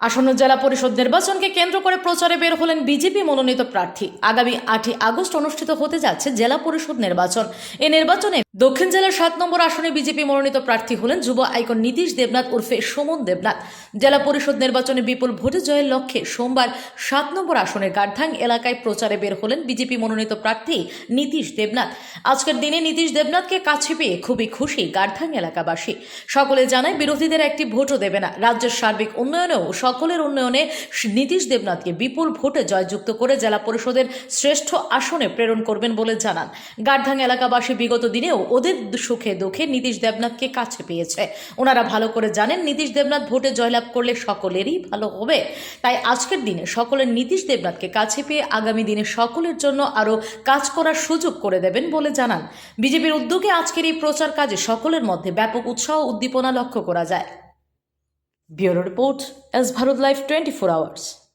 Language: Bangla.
আসন্ন জেলা পরিষদ নির্বাচনকে কেন্দ্র করে প্রচারে বের হলেন বিজেপি মনোনীত প্রার্থী। আগামী আটই আগস্ট অনুষ্ঠিত হতে যাচ্ছে জেলা পরিষদ নির্বাচন। এই নির্বাচনে দক্ষিণ জেলার সাত নম্বর আসনে বিজেপি মনোনীত প্রার্থী হলেন যুব আইকন নীতিশ দেবনাথ উর্ফে সুমন দেবনাথ। জেলা পরিষদ নির্বাচনে বিপুল ভোটে জয়ের লক্ষ্যে সোমবার সাত নম্বর আসনের গার্ধাং এলাকায় প্রচারে বের হলেন বিজেপি মনোনীত প্রার্থী নীতিশ দেবনাথ। আজকের দিনে নীতিশ দেবনাথকে কাছে পেয়ে খুবই খুশি গার্ধাং এলাকাবাসী। সকলে জানায় বিরোধীদের একটি ভোটও দেবে না। রাজ্যের সার্বিক উন্নয়নেও সকলের উন্নয়নে নীতিশ দেবনাথকে বিপুল ভোটে জয়যুক্ত করে জেলা পরিষদের শ্রেষ্ঠ আসনে প্রেরণ করবেন বলে জানান। গার্ধাং এলাকাবাসী বিগত দিনেও ওদের সুখে দুঃখে নীতিশ দেবনাথকে কাছে পেয়েছে। ওনারা ভালো করে জানেন, নীতিশ দেবনাথ ভোটে জয়লাভ করলে সকলেরই ভালো হবে। তাই আজকের দিনে সকলের নীতিশ দেবনাথকে কাছে পেয়ে আগামী দিনে সকলের জন্য আরও কাজ করার সুযোগ করে দেবেন বলে জানান। বিজেপির উদ্যোগে আজকের এই প্রচার কাজে সকলের মধ্যে ব্যাপক উৎসাহ উদ্দীপনা লক্ষ্য করা যায়। Bureau report, S Bharat live twenty four hours.